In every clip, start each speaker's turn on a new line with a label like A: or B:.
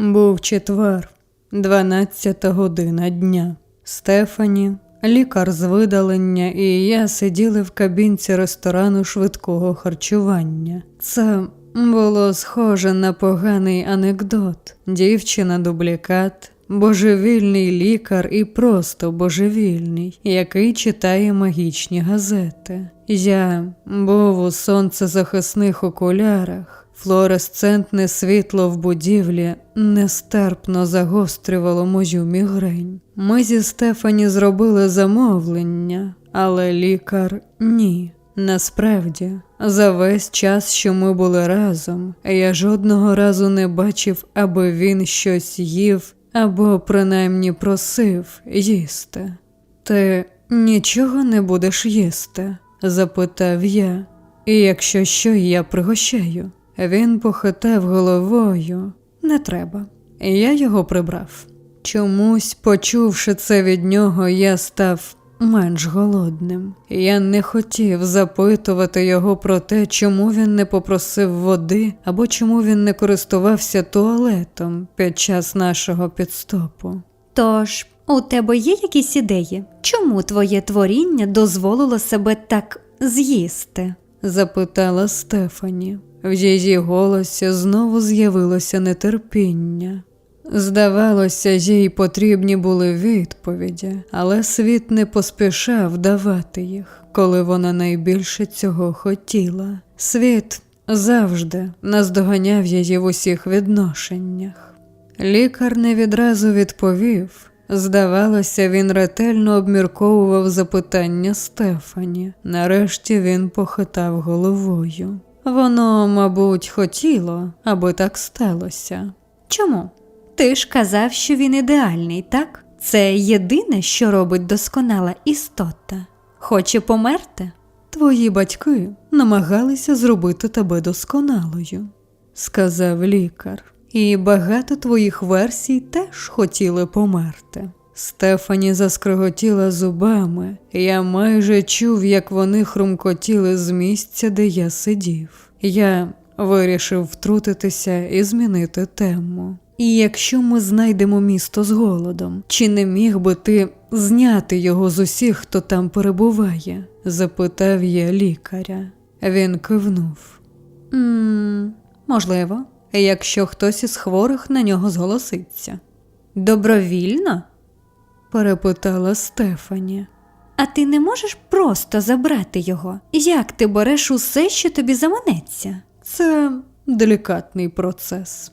A: Був четвер, 12 година дня. Стефані, лікар з видалення і я сиділи в кабінці ресторану швидкого харчування. Це було схоже на поганий анекдот. Дівчина дублікат, божевільний лікар і просто божевільний, який читає магічні газети. Я був у сонцезахисних окулярах. Флуоресцентне світло в будівлі нестерпно загострювало мою мігрень. Ми зі Стефані зробили замовлення, але лікар ні. Насправді, за весь час, що ми були разом, я жодного разу не бачив, аби він щось їв або принаймні просив їсти. Ти нічого не будеш їсти? запитав я. І якщо що, я пригощаю. Він похитав головою. Не треба. Я його прибрав. Чомусь, почувши це від нього, я став менш голодним. Я не хотів запитувати його про те, чому він не попросив води або чому він не користувався туалетом під час нашого підстопу.
B: Тож, у тебе є якісь ідеї? Чому твоє творіння дозволило себе так з'їсти?
A: запитала Стефані. В її голосі знову з'явилося нетерпіння. Здавалося, їй потрібні були відповіді, але світ не поспішав давати їх, коли вона найбільше цього хотіла. Світ завжди наздоганяв її в усіх відношеннях. Лікар не відразу відповів. Здавалося, він ретельно обмірковував запитання Стефані. Нарешті він похитав головою. Воно, мабуть, хотіло, аби так сталося.
B: Чому? Ти ж казав, що він ідеальний, так? Це єдине, що робить досконала істота. Хоче померти?
A: Твої батьки намагалися зробити тебе досконалою, сказав лікар. І багато твоїх версій теж хотіли померти. Стефані заскриготіла зубами, я майже чув, як вони хрумкотіли з місця, де я сидів. Я вирішив втрутитися і змінити тему. І якщо ми знайдемо місто з голодом, чи не міг би ти зняти його з усіх, хто там перебуває? запитав я лікаря. Він кивнув. «М, можливо, якщо хтось із хворих на нього зголоситься.
B: Добровільно?
A: Перепитала Стефані.
B: А ти не можеш просто забрати його? Як ти береш усе, що тобі заманеться?
A: Це делікатний процес,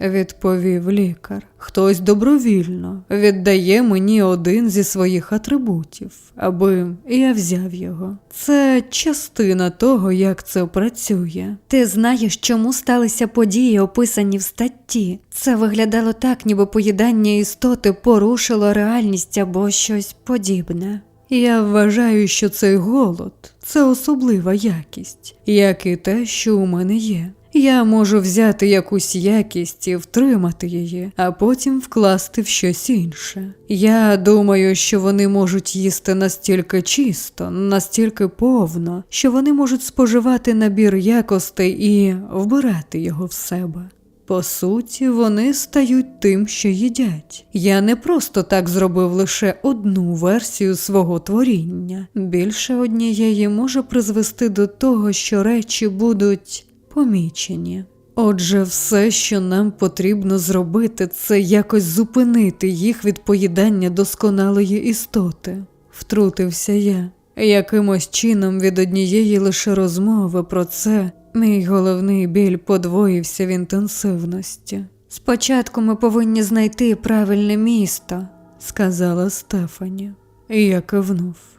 A: відповів лікар. Хтось добровільно віддає мені один зі своїх атрибутів, аби я взяв його. Це частина того, як це працює.
B: Ти знаєш, чому сталися події, описані в статті. Це виглядало так, ніби поїдання істоти порушило реальність або щось подібне.
A: Я вважаю, що цей голод це особлива якість, як і те, що у мене є. Я можу взяти якусь якість і втримати її, а потім вкласти в щось інше. Я думаю, що вони можуть їсти настільки чисто, настільки повно, що вони можуть споживати набір якостей і вбирати його в себе. По суті, вони стають тим, що їдять. Я не просто так зробив лише одну версію свого творіння. Більше однієї може призвести до того, що речі будуть помічені. Отже, все, що нам потрібно зробити, це якось зупинити їх від поїдання досконалої істоти. Втрутився я. Якимось чином від однієї лише розмови про це мій головний біль подвоївся в інтенсивності.
B: Спочатку ми повинні знайти правильне місто.
A: сказала Стефані. І я кивнув.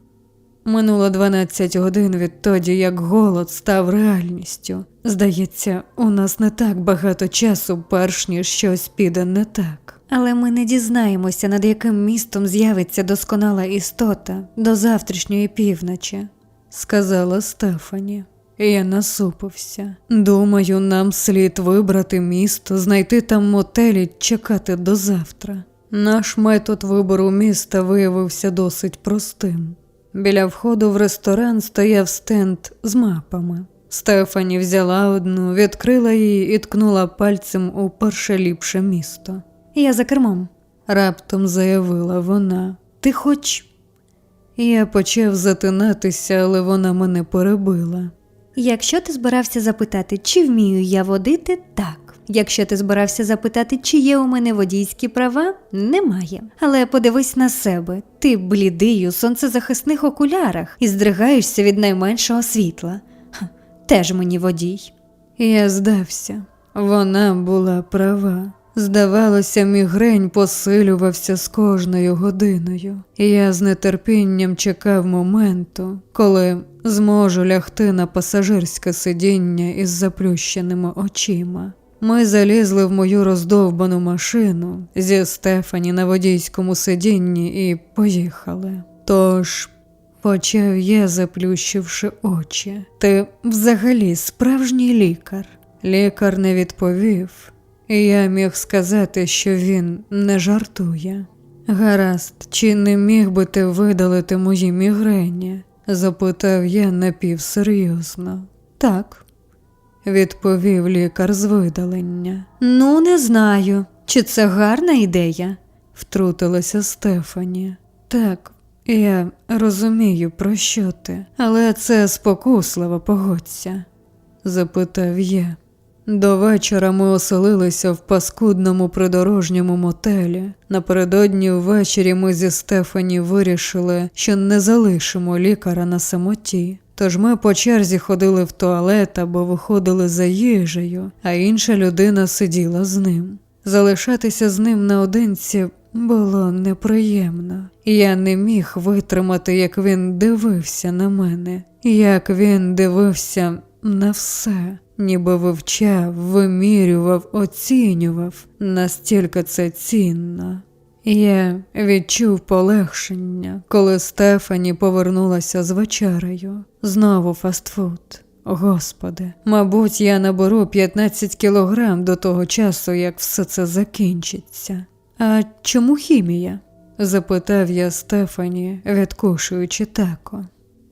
A: Минуло 12 годин відтоді, як голод став реальністю. Здається, у нас не так багато часу, перш ніж щось піде не так.
B: Але ми не дізнаємося, над яким містом з'явиться досконала істота до завтрашньої півночі.
A: сказала Стефані. Я насупився. Думаю, нам слід вибрати місто, знайти там мотелі, чекати до завтра. Наш метод вибору міста виявився досить простим. Біля входу в ресторан стояв стенд з мапами. Стефані взяла одну, відкрила її і ткнула пальцем у перше ліпше місто.
B: Я за кермом.
A: Раптом заявила вона.
B: Ти хоч.
A: Я почав затинатися, але вона мене перебила.
B: Якщо ти збирався запитати, чи вмію я водити, так. Якщо ти збирався запитати, чи є у мене водійські права, немає. Але подивись на себе, ти блідий у сонцезахисних окулярах і здригаєшся від найменшого світла. Ха, теж мені водій.
A: Я здався. Вона була права. Здавалося, мігрень посилювався з кожною годиною. Я з нетерпінням чекав моменту, коли зможу лягти на пасажирське сидіння із заплющеними очима. Ми залізли в мою роздовбану машину зі Стефані на водійському сидінні і поїхали. Тож почав я, заплющивши очі. Ти взагалі справжній лікар. Лікар не відповів, і я міг сказати, що він не жартує. Гаразд, чи не міг би ти видалити мої мігрені? запитав я напівсерйозно. Так, відповів лікар з видалення.
B: Ну, не знаю, чи це гарна ідея.
A: Втрутилася Стефані. Так, я розумію, про що ти, але це спокусливо, погодься, запитав я. До вечора ми оселилися в паскудному придорожньому мотелі. Напередодні ввечері ми зі Стефані вирішили, що не залишимо лікаря на самоті. Тож ми по черзі ходили в туалет або виходили за їжею, а інша людина сиділа з ним. Залишатися з ним наодинці було неприємно. Я не міг витримати, як він дивився на мене, як він дивився на все, ніби вивчав, вимірював, оцінював, настільки це цінно. Я відчув полегшення, коли Стефані повернулася з вечерею. Знову фастфуд. Господи, мабуть, я наберу 15 кілограм до того часу, як все це закінчиться. А чому хімія? запитав я Стефані, відкушуючи тако.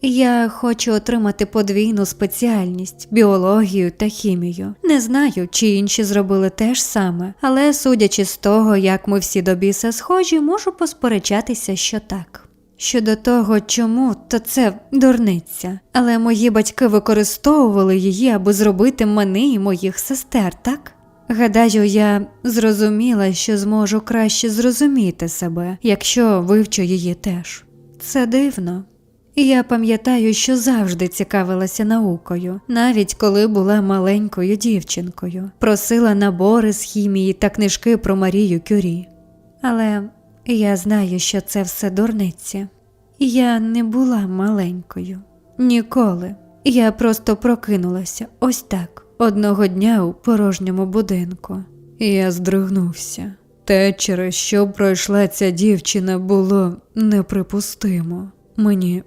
B: Я хочу отримати подвійну спеціальність біологію та хімію. Не знаю, чи інші зробили те ж саме, але судячи з того, як ми всі до біса схожі, можу посперечатися, що так. Щодо того, чому, то це дурниця. Але мої батьки використовували її, аби зробити мене і моїх сестер, так? Гадаю, я зрозуміла, що зможу краще зрозуміти себе, якщо вивчу її теж. Це дивно. Я пам'ятаю, що завжди цікавилася наукою, навіть коли була маленькою дівчинкою, просила набори з хімії та книжки про Марію Кюрі. Але я знаю, що це все дурниці. Я не була маленькою. Ніколи. Я просто прокинулася ось так, одного дня у порожньому будинку.
A: Я здригнувся. Те, через що пройшла ця дівчина, було неприпустимо. Мені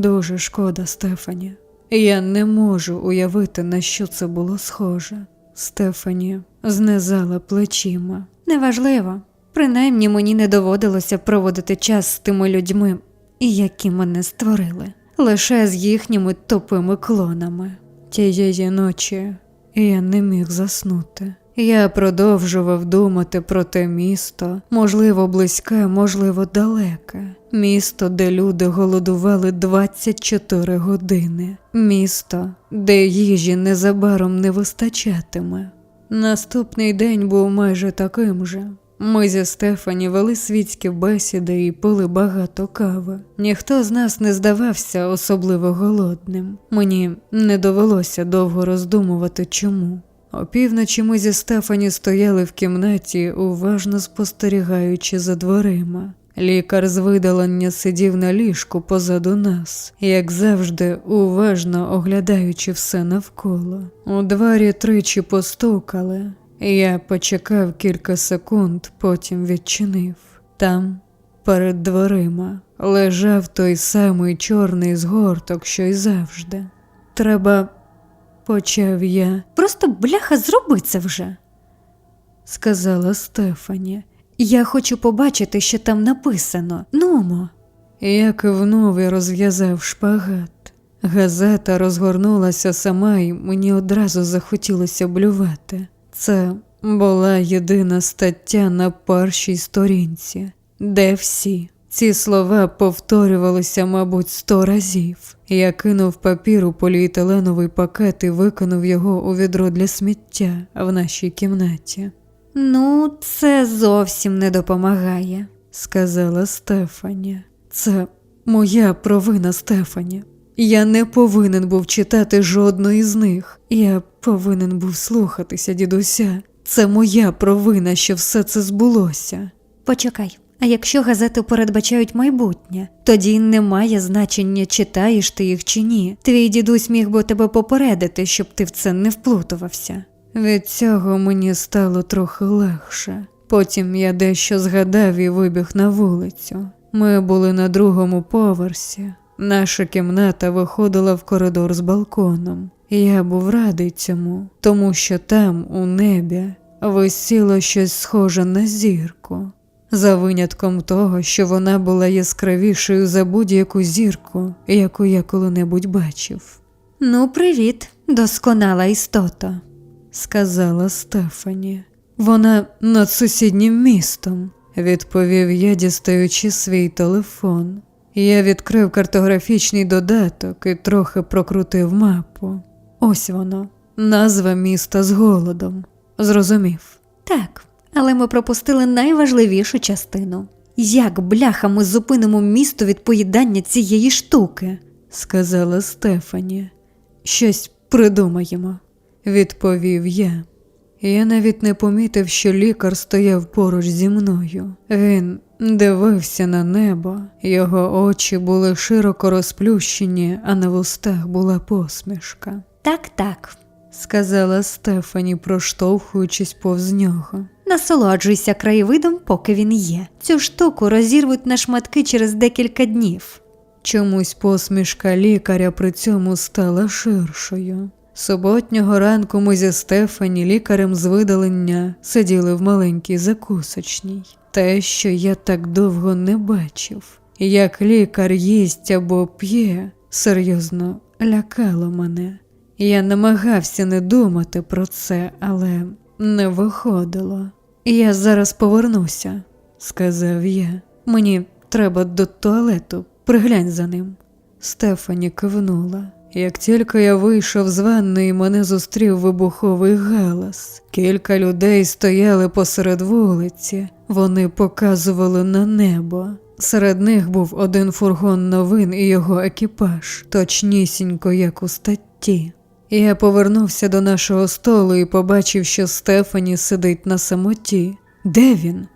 A: дуже шкода, Стефані. Я не можу уявити, на що це було схоже. Стефані знизала плечима.
B: Неважливо. Принаймні мені не доводилося проводити час з тими людьми, які мене створили, лише з їхніми тупими клонами.
A: Тієї ночі я не міг заснути. Я продовжував думати про те місто, можливо, близьке, можливо, далеке. Місто, де люди голодували 24 години. Місто, де їжі незабаром не вистачатиме. Наступний день був майже таким же. Ми зі Стефані вели світські бесіди і пили багато кави. Ніхто з нас не здавався особливо голодним. Мені не довелося довго роздумувати, чому. Опівночі ми зі Стефані стояли в кімнаті, уважно спостерігаючи за дверима. Лікар з видалення сидів на ліжку позаду нас, як завжди, уважно оглядаючи все навколо. У двері тричі постукали. Я почекав кілька секунд, потім відчинив. Там, перед дверима, лежав той самий чорний згорток, що й завжди. Треба, почав я,
B: Просто бляха, зроби це вже.
A: сказала Стефані.
B: Я хочу побачити, що там написано. Нумо.
A: Я кивнув і розв'язав шпагат. Газета розгорнулася сама, і мені одразу захотілося блювати. Це була єдина стаття на першій сторінці, де всі. Ці слова повторювалися, мабуть, сто разів. Я кинув папір у поліетиленовий пакет і викинув його у відро для сміття в нашій кімнаті,
B: Ну, це зовсім не допомагає.
A: сказала Стефані. Це моя провина, Стефані. Я не повинен був читати жодної з них. Я повинен був слухатися дідуся. Це моя провина, що все це збулося.
B: Почекай, а якщо газети передбачають майбутнє, тоді немає значення, читаєш ти їх чи ні. Твій дідусь міг би тебе попередити, щоб ти в це не вплутувався.
A: Від цього мені стало трохи легше. Потім я дещо згадав і вибіг на вулицю. Ми були на другому поверсі. Наша кімната виходила в коридор з балконом. Я був радий цьому, тому що там, у небі, висіло щось схоже на зірку. За винятком того, що вона була яскравішою за будь-яку зірку, яку я коли-небудь бачив.
B: Ну, привіт, досконала істота.
A: сказала Стефані. Вона над сусіднім містом, відповів я, дістаючи свій телефон. Я відкрив картографічний додаток і трохи прокрутив мапу. Ось воно, назва міста з голодом. Зрозумів.
B: Так, але ми пропустили найважливішу частину. Як бляха ми зупинимо місто від поїдання цієї штуки?
A: сказала Стефані. Щось придумаємо, відповів я. Я навіть не помітив, що лікар стояв поруч зі мною. Він дивився на небо, його очі були широко розплющені, а на вустах була посмішка,
B: Так, так.
A: сказала Стефані, проштовхуючись повз нього.
B: Насолоджуйся краєвидом, поки він є. Цю штуку розірвуть на шматки через декілька днів.
A: Чомусь посмішка лікаря при цьому стала ширшою. Суботнього ранку ми зі Стефані, лікарем з видалення, сиділи в маленькій закусочній. Те, що я так довго не бачив. Як лікар їсть або п'є, серйозно лякало мене. Я намагався не думати про це, але не виходило. Я зараз повернуся, сказав я. Мені треба до туалету, приглянь за ним. Стефані кивнула. Як тільки я вийшов з ванної, мене зустрів вибуховий галас. Кілька людей стояли посеред вулиці, вони показували на небо. Серед них був один фургон новин і його екіпаж, точнісінько, як у статті. Я повернувся до нашого столу і побачив, що Стефані сидить на самоті. Де він?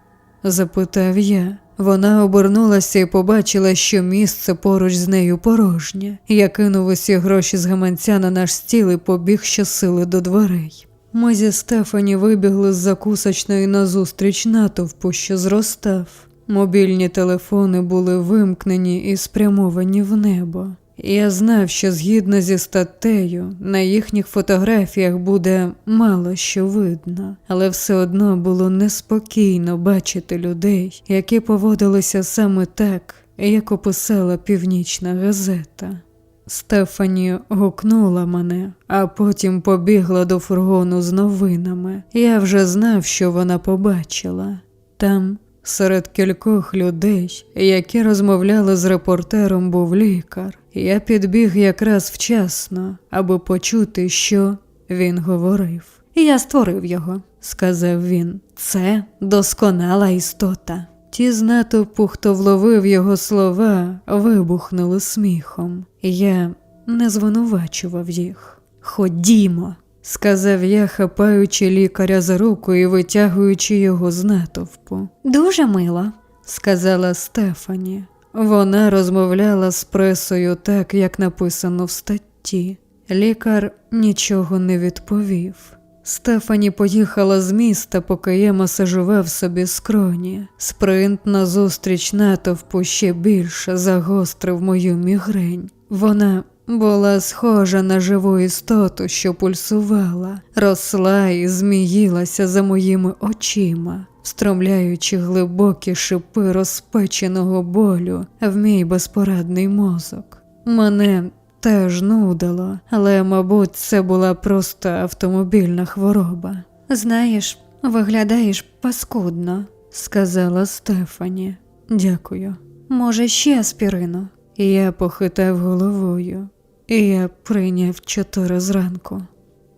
A: запитав я. Вона обернулася і побачила, що місце поруч з нею порожнє. Я кинув усі гроші з гаманця на наш стіл і побіг щосили до дверей. Ми зі Стефані вибігли з закусочної назустріч натовпу, що зростав. Мобільні телефони були вимкнені і спрямовані в небо. Я знав, що згідно зі статтею, на їхніх фотографіях буде мало що видно, але все одно було неспокійно бачити людей, які поводилися саме так, як описала північна газета. Стефані гукнула мене, а потім побігла до фургону з новинами. Я вже знав, що вона побачила. Там, серед кількох людей, які розмовляли з репортером, був лікар. Я підбіг якраз вчасно, аби почути, що він говорив.
B: Я створив його.
A: Сказав він.
B: Це досконала істота.
A: Ті з натовпу, хто вловив його слова, вибухнули сміхом. Я не звинувачував їх.
B: Ходімо.
A: Сказав я, хапаючи лікаря за руку і витягуючи його з натовпу.
B: Дуже мило.
A: Сказала Стефані. Вона розмовляла з пресою так, як написано в статті. Лікар нічого не відповів. Стефані поїхала з міста, поки я масажував собі скроні. Спринт назустріч натовпу ще більше загострив мою мігрень. Вона була схожа на живу істоту, що пульсувала, росла і зміїлася за моїми очима, встромляючи глибокі шипи розпеченого болю в мій безпорадний мозок. Мене теж нудило, але, мабуть, це була просто автомобільна хвороба,
B: Знаєш, виглядаєш паскудно.
A: сказала Стефані. Дякую.
B: Може, ще аспірину?
A: Я похитав головою, я прийняв чотири зранку.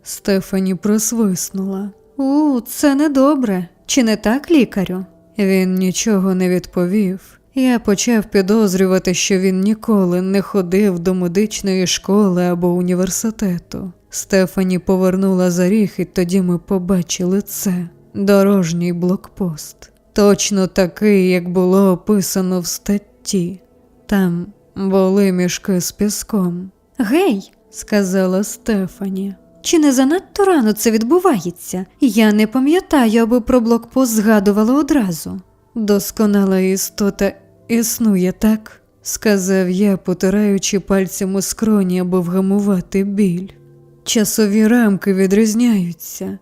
A: Стефані просвиснула.
B: У, це недобре. Чи не так, лікарю?
A: Він нічого не відповів. Я почав підозрювати, що він ніколи не ходив до медичної школи або університету. Стефані повернула за ріг, і тоді ми побачили це дорожній блокпост. Точно такий, як було описано в статті. Там були мішки з піском,
B: Гей,
A: сказала Стефані.
B: чи не занадто рано це відбувається? Я не пам'ятаю, аби про блокпост згадувала одразу.
A: Досконала істота існує так, сказав я, потираючи пальцем у скроні, аби вгамувати біль. Часові рамки відрізняються.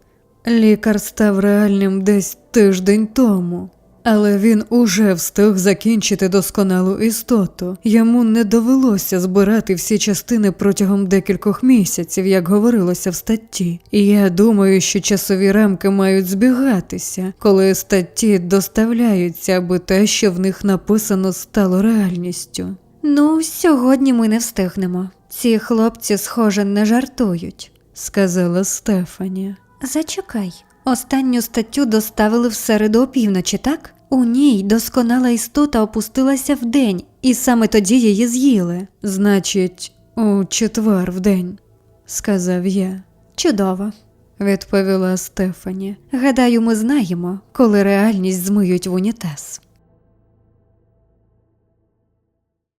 A: Лікар став реальним десь тиждень тому, але він уже встиг закінчити досконалу істоту. Йому не довелося збирати всі частини протягом декількох місяців, як говорилося в статті. І я думаю, що часові рамки мають збігатися, коли статті доставляються, аби те, що в них написано, стало реальністю.
B: Ну, сьогодні ми не встигнемо. Ці хлопці, схоже, не жартують.
A: сказала Стефані.
B: Зачекай. Останню статтю доставили в середу опівночі, так? У ній досконала істота опустилася в день, і саме тоді її з'їли.
A: Значить, у четвер в день, сказав я,
B: Чудово.
A: відповіла Стефані.
B: Гадаю, ми знаємо, коли реальність змиють в унітаз.